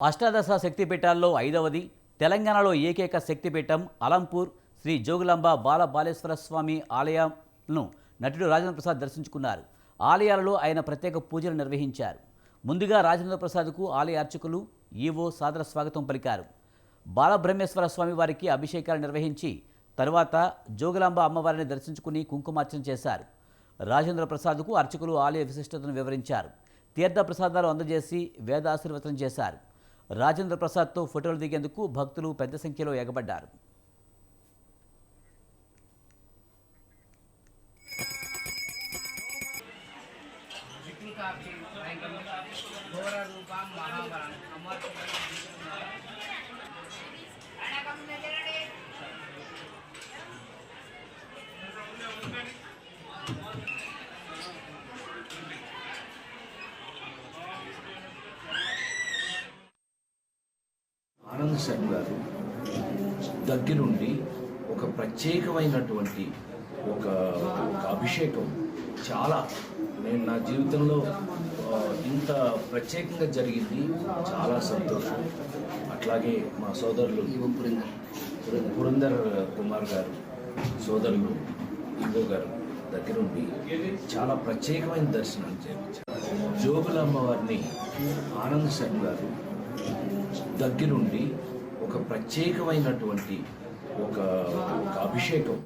అష్టాదశ శక్తిపీఠాల్లో ఐదవది తెలంగాణలో ఏకైక శక్తిపీఠం అలంపూర్ శ్రీ జోగులాంబ బాల బాలేశ్వర స్వామి ఆలయంను నటుడు రాజేంద్ర ప్రసాద్ దర్శించుకున్నారు. ఆలయాలలో ఆయన ప్రత్యేక పూజలు నిర్వహించారు. ముందుగా రాజేంద్ర ప్రసాద్కు ఆలయ అర్చకులు ఈవో సాదర స్వాగతం పలికారు. బాలబ్రహ్మేశ్వర స్వామి వారికి అభిషేకాలు నిర్వహించి తరువాత జోగులాంబ అమ్మవారిని దర్శించుకుని కుంకుమార్చన చేశారు. రాజేంద్ర ప్రసాద్కు అర్చకులు ఆలయ విశిష్టతను వివరించారు. తీర్థ ప్రసాదాలు అందజేసి వేదాశీర్వచనం చేశారు. రాజేంద్ర ప్రసాద్తో ఫోటోలు దిగేందుకు భక్తులు పెద్ద సంఖ్యలో ఎగబడ్డారు Thank you. ఆనంద్ శర్మ గారు దగ్గరుండి ఒక ప్రత్యేకమైనటువంటి ఒక అభిషేకం చాలా నేను నా జీవితంలో ఇంత ప్రత్యేకంగా జరిగింది. చాలా సంతోషం. అట్లాగే మా సోదరులు పుర- పురందర్ కుమార్ గారు సోదరులు ఇంగో గారు దగ్గరుండి చాలా ప్రత్యేకమైన దర్శనం చేయించారు జోగుల అమ్మవారిని ఆనంద్ శర్మ గారు దగ్గరుండి ఒక ప్రత్యేకమైనటువంటి ఒక ఒక అభిషేకం.